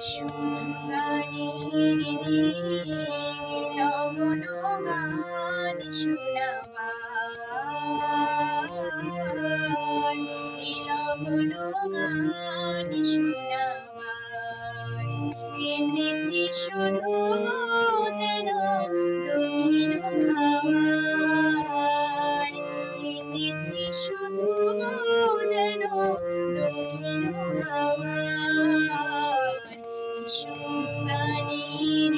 শুধু গানের লবণ গান শোনাবার লবণ গান শোনাবার এ শুধু যেন দক্ষিণ হাওয়ার শুধু গানের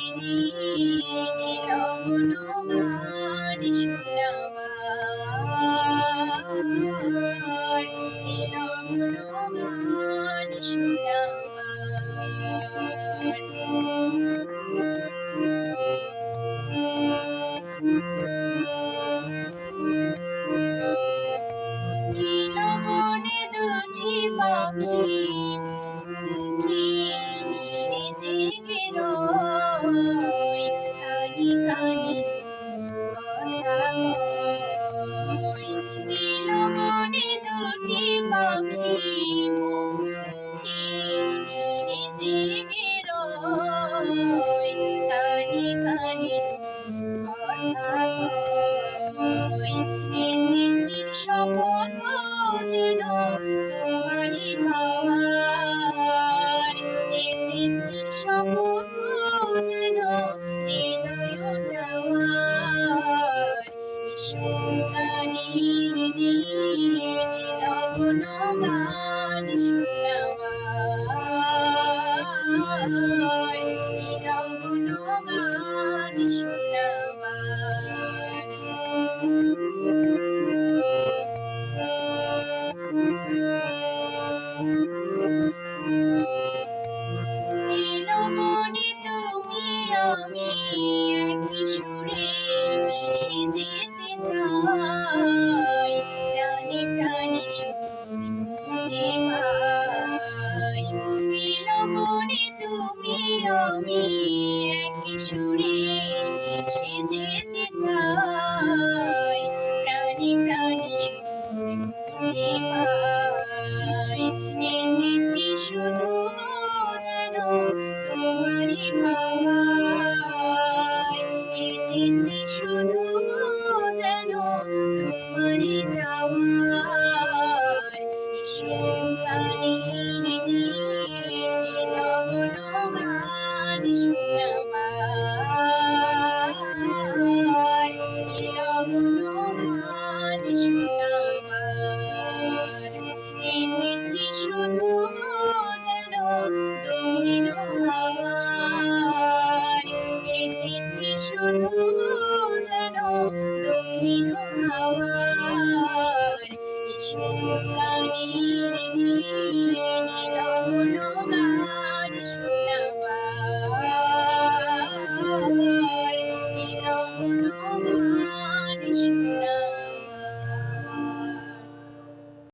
নীলবন গান শোনাবার নীলবন গান শোনাবার নীলবনে দুটি পাখি শুধু গানের নীলবন গান শোনাবার নীলবন আমি একই সুরে মিশে যেতে চাই। প্রাণে প্রাণে সুর পাই। এ তিথি শুধু যেন তোমারই পাওয়ার। এ তিথি শুধু যেন তোমারই যাওয়ার শুধু গানের শুধু যেন দক্ষিণ হাওয়ার এ তিথি শুধু যেন দক্ষিণ হাওয়ার শুধু কানির দিয়ে নিল গান শুনে